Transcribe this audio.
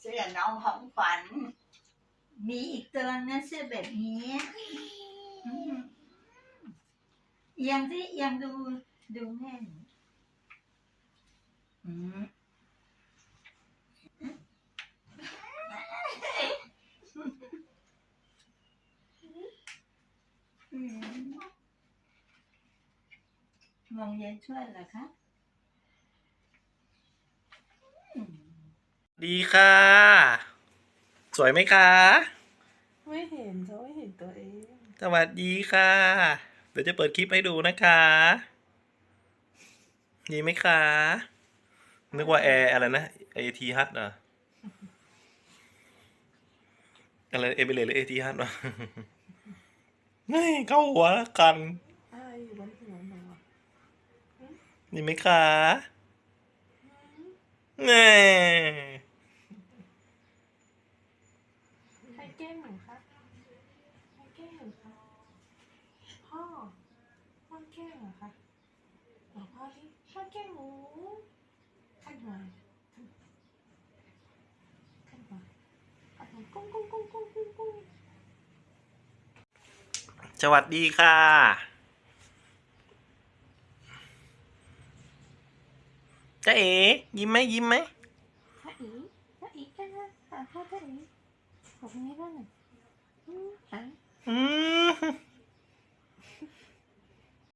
เสื้อน้องของขวัญ มีอีกตัวนะเสื้อแบบนี้อืมเอียงที่เอียงดูดูแม่นอือมมองเย็นช่วยเหรอคะอืม ดีค่ะ สวยไหมคะ ไม่เห็นจะไม่เห็นตัวเอง สวัสดีค่ะ เดี๋ยวจะเปิดคลิปให้ดูนะคะ ดีไหมคะ นึกว่าแอร์อะไรนะไอทีฮัทเหรออะไรเอเบเลหรือเอทีฮัทวะนี่เข้าหัวกันอะไรอยู่บนหัวหนูอะดีไหมคะแน่ ใคร แกล้งหนูคะใครแกล้งหนูคะพ่อ พ่อแกล้งเหรอคะบอกพ่อที่พ่อแกล้งหนูขันหัวขันหัวขันหัวกุ้งกุ้งกุ้งกุ้งกุ้งกุ้งสวัสดีค่ะจ้าเอ๋ยิ้มไหมยิ้มไหมถ้าอีถ้าอีกันนะถ้าพ่อถ้าอีบอกไงบ้างอ่ะอืมอะอืม